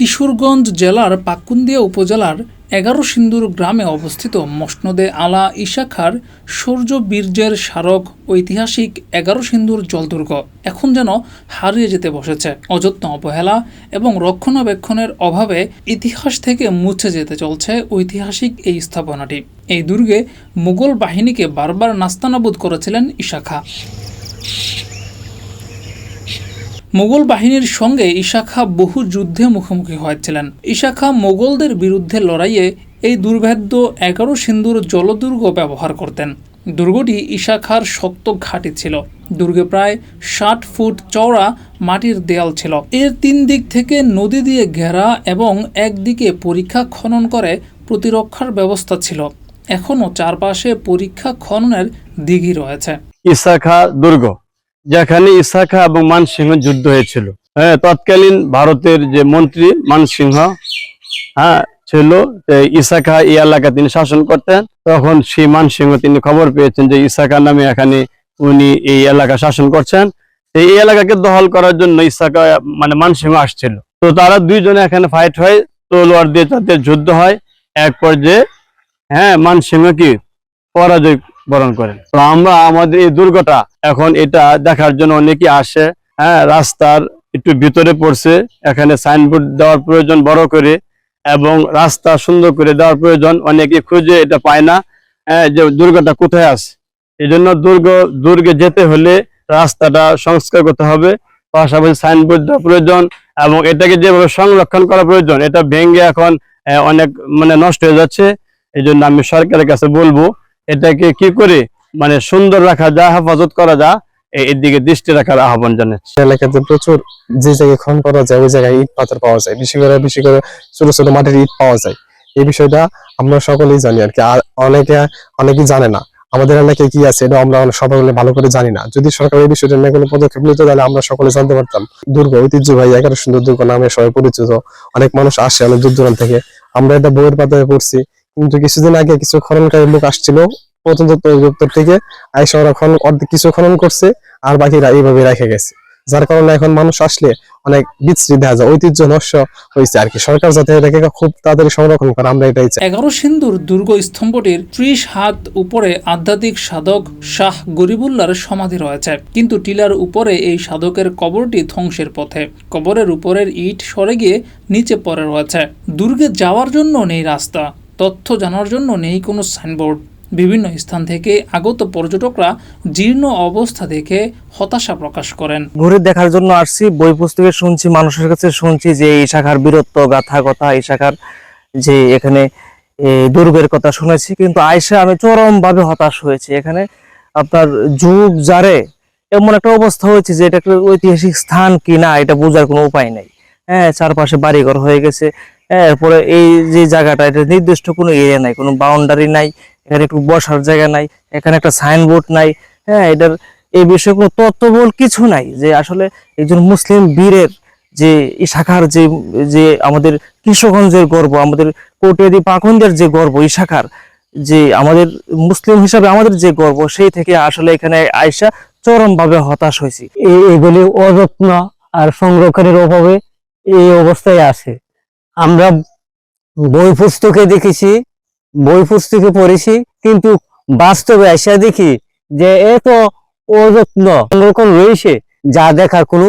কিশোরগঞ্জ জেলার পাকুন্দিয়া উপজেলার এগারো সিন্দুর গ্রামে অবস্থিত মসনদে আলা ইশাখার সূর্য বীর্যের স্মারক ঐতিহাসিক এগারো সিন্দুর জলদুর্গ এখন যেন হারিয়ে যেতে বসেছে। অযত্ন অবহেলা এবং রক্ষণাবেক্ষণের অভাবে ইতিহাস থেকে মুছে যেতে চলছে ঐতিহাসিক এই স্থাপনাটি। এই দুর্গে মুঘল বাহিনীকে বারবার নাস্তানাবুদ করেছিলেন ইশাখা। মোগল বাহিনীর সঙ্গে ইশাখা বহু যুদ্ধে মুখোমুখি হয়েছিলেন। ইশাখা মোগলদের বিরুদ্ধে লড়াইয়ে এই দুর্ভেদ্য এগারো সিন্ধুর জলদুর্গ ব্যবহার করতেন। দুর্গটি ইশাখার শক্ত ঘাঁটি ছিল। দুর্গে প্রায় ষাট ফুট চওড়া মাটির দেয়াল ছিল। এর তিন দিক থেকে নদী দিয়ে ঘেরা এবং একদিকে পরীক্ষা খনন করে প্রতিরক্ষার ব্যবস্থা ছিল। এখনও চারপাশে পরীক্ষা খননের দিঘি রয়েছে। ইসাখা দুর্গ। যেখানে ইসাখা এবং মানসিংহ যুদ্ধ হয়েছিল। হ্যাঁ তৎকালীন ভারতের যে মন্ত্রী মানসিংহ হ্যাঁ ছিল ইসাখা এই এলাকা তিনি শাসন করতেন। তখন সেই মানসিংহ তিনি খবর পেয়েছেন যে ইসাখা নামে এখানে উনি এই এলাকা শাসন করছেন। এই এলাকাকে দখল করার জন্য ইসাখা মানে মানসিংহ আসছিল। তো তারা দুইজনে এখানে ফাইট হয়, তলোয়ার দিয়ে তাদের যুদ্ধ হয়। এক পর্যায়ে হ্যাঁ মানসিংহ কি পরাজয় বরণ করেন। আমরা আমাদের এই দুর্গটা এখন এটা দেখার জন্য অনেকে আসে হ্যাঁ রাস্তার একটু ভিতরে পড়ছে এখানে সাইনবোর্ড দেওয়ার প্রয়োজন বড় করে এবং রাস্তা সুন্দর করে দেওয়ার প্রয়োজন অনেকে খুঁজে এটা পায় না হ্যাঁ, যে দুর্গটা কোথায় আছে। এই জন্য দুর্গ দুর্গে যেতে হলে রাস্তাটা সংস্কার করতে হবে পাশাপাশি সাইনবোর্ড দেওয়া প্রয়োজন এবং এটাকে যেভাবে সংরক্ষণ করা প্রয়োজন এটা ভেঙে এখন অনেক মানে নষ্ট হয়ে যাচ্ছে। এই জন্য আমি সরকারের কাছে বলব এটাকে কি করে? মানে সুন্দর রাখা যায় হেফাজত করা যায় এর দিকে দৃষ্টি রাখার আহ্বান জানাচ্ছি। এলাকাতে প্রচুর যে জায়গায় খনন করা যায়, ওই জায়গায় ইট পাথর পাওয়া যায়। বেশি করে বেশি করে ছোট ছোট মাটির ইট পাওয়া যায়। এই বিষয়টা আমরা সকলেই জানি আর কি। আর অনেকে অনেকেই জানে না। আমাদের এলাকায় কি আছে, এটা আমরা সবাই ভালো করে জানি না। যদি সরকার এই বিষয়টা নিয়ে কোনো পদক্ষেপ নিত, তাহলে আমরা সকলে জানতে পারতাম। দুর্গ, ঐতিহ্যবাহী এগারো সুন্দর দুর্গ নামে সবাই পরিচিত। অনেক মানুষ আসে অনেক দূর দূরান্ত থেকে। আমরা এটা বইয়ের পাতায় পড়ছি। কিন্তু কিছুদিন আগে কিছু খননকারী লোক আসছিল প্রত্নতত্ত্ব থেকে, আইসা ওরা অর্ধেক কিছু খনন করছে, আর বাকিরা এইভাবে রেখে গেছে। যার কারণে এখন মানুষ আসলে অনেক বিচ্ছিরি দেখা যায়, ঐতিহ্য নষ্ট হয়েছে আর কি। সরকার যাতে এটাকে খুব তাড়াতাড়ি সংরক্ষণ করে, আমরা এটাই চাই। এগারো সিন্ধুর দুর্গ স্তম্ভটির ত্রিশ হাত উপরে আধ্যাত্মিক সাধক শাহ গরিবুল্লার সমাধি রয়েছে। কিন্তু টিলার উপরে এই সাধকের কবরটি ধ্বংসের পথে। কবরের উপরের ইট সরে গিয়ে নিচে পড়ে রয়েছে। দুর্গে যাওয়ার জন্য নেই রাস্তা। তথ্য জানার জন্য নেই কোনো সাইনবোর্ড। বিভিন্ন স্থান থেকে আগত পর্যটকরা জীর্ণ অবস্থা দেখে হতাশা প্রকাশ করেন। ঘুরে দেখার জন্য আসছি, বই পুস্তকে শুনছি, মানুষের কাছে শুনছি যে এই শাখার বীরত্ব, গাথা কথা, এই শাখার যে এখানে দুর্গের কথা শুনেছি, কিন্তু আয়সা আমি চরম ভাবে হতাশ হয়েছি। এখানে আপনার যুগ জারে এমন একটা অবস্থা হয়েছে যে এটা একটা ঐতিহাসিক স্থান কি না এটা বোঝার কোনো উপায় নেই। হ্যাঁ চারপাশে বাড়িঘর হয়ে গেছে এরপরে এই যে জায়গাটা, এটা নির্দিষ্ট কোনো এরিয়া নাই, কোনো বাউন্ডারি নাই, এখানে একটু বসার জায়গা নাই, এখানে একটা সাইনবোর্ড নাই। হ্যাঁ এটার, এই বিষয়ে কোনো তত্ত্ববল কিছু নাই যে আসলে একজন মুসলিম বীরের যে এই শাখার যে যে আমাদের কৃষকগঞ্জের গর্ব, আমাদের কোটিয়াদি পাখন্দের যে গর্ব, এই শাখার যে আমাদের মুসলিম হিসাবে আমাদের যে গর্ব, সেই থেকে আসলে এখানে আয়সা চরম ভাবে হতাশ হয়েছি। এগুলি অযত্ন আর সংরক্ষণের অভাবে এই অবস্থায় আছে। আমরা বই পুস্তকে দেখেছি, বই পুস্তকে পড়েছি, কিন্তু বাস্তবে এসে দেখি যে এত অযত্ন সংরক্ষণ রয়েছে যা দেখার কোনো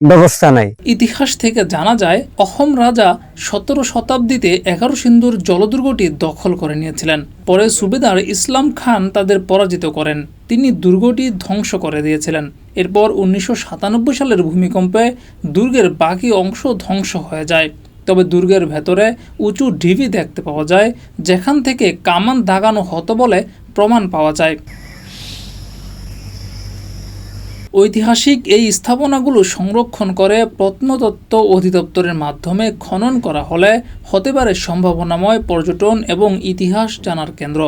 ব্যবস্থা নাই। ইতিহাস থেকে জানা যায়, অহোম রাজা সতেরো শতাব্দীতে এগারো সিন্ধুর জলদুর্গটি দখল করে নিয়েছিলেন। পরে সুবেদার ইসলাম খান তাদের পরাজিত করেন। তিনি দুর্গটি ধ্বংস করে দিয়েছিলেন। এরপর উনিশশো সাতানব্বই সালের ভূমিকম্পে দুর্গের বাকি অংশ ধ্বংস হয়ে যায়। তবে দুর্গের ভেতরে উঁচু ঢিবি দেখতে পাওয়া যায়, যেখান থেকে কামান দাগানো হতো বলে প্রমাণ পাওয়া যায়। ঐতিহাসিক এই স্থাপনাগুলো সংরক্ষণ করে প্রত্নতত্ত্ব অধিদপ্তরের মাধ্যমে খনন করা হলে হতে পারে সম্ভাবনাময় পর্যটন এবং ইতিহাস জানার কেন্দ্র।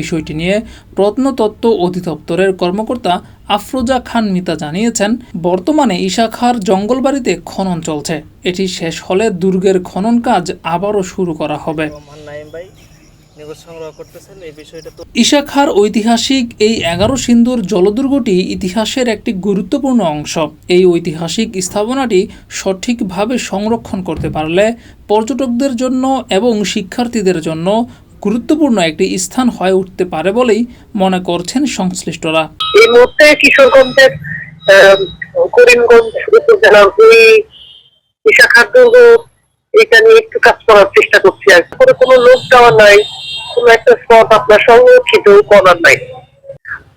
বিষয়টি নিয়ে প্রত্নতত্ত্ব অধিদপ্তরের কর্মকর্তা আফরোজা খান মিতা জানিয়েছেন, বর্তমানে ইশাখার জঙ্গলবাড়িতে খনন চলছে। এটি শেষ হলে দুর্গের খনন কাজ আবারও শুরু করা হবে। ইশাখার ঐতিহাসিক এই এগারো সিন্ধুর জলদুর্গটি ইতিহাসের একটি গুরুত্বপূর্ণ অংশ। এই ঐতিহাসিক স্থাপনাটি সঠিকভাবে সংরক্ষণ করতে পারলে পর্যটকদের জন্য এবং শিক্ষার্থীদের জন্য গুরুত্বপূর্ণ একটি স্থান হয়ে উঠতে পারে বলেই মনে করছেন সংশ্লিষ্টরা এই মুহূর্তে কিশোরগঞ্জের করিমগঞ্জ উপজেলার ওই বিশাখার দুর্গ, এটা নিয়ে একটু কাজ করার চেষ্টা করছি আর। কোনো লোক দেওয়া নাই, কোনো একটা স্পট আপনার সংরক্ষিত করার নাই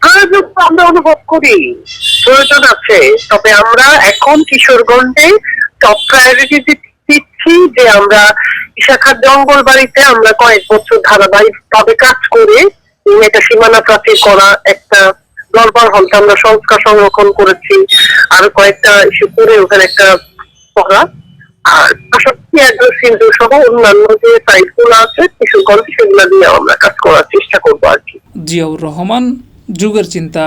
প্রয়োজন আমরা অনুভব করি, প্রয়োজন আছে, তবে আমরা এখন কিশোরগঞ্জে টপ প্রায়োরিটি দিচ্ছি যে আমরা বিশাখার জঙ্গল বাড়িতে আমরা কয়েক বছর ধারাবাহিক ভাবে কাজ করে। একটা সীমানা প্রাচীর করা একটা দরবার হলটা আমরা সংস্কার সংরক্ষণ করেছি। আর কয়েকটা ইস্যু করে ওখানে একটা করা। আর পাশাপাশি একদম সিন্ধু সহ অন্যান্য যে সাইটগুলো আছে কিশোরগঞ্জ সেগুলো দিয়ে আমরা কাজ করার চেষ্টা করব আর কি। জিয়াউর রহমান, যুগের চিন্তা।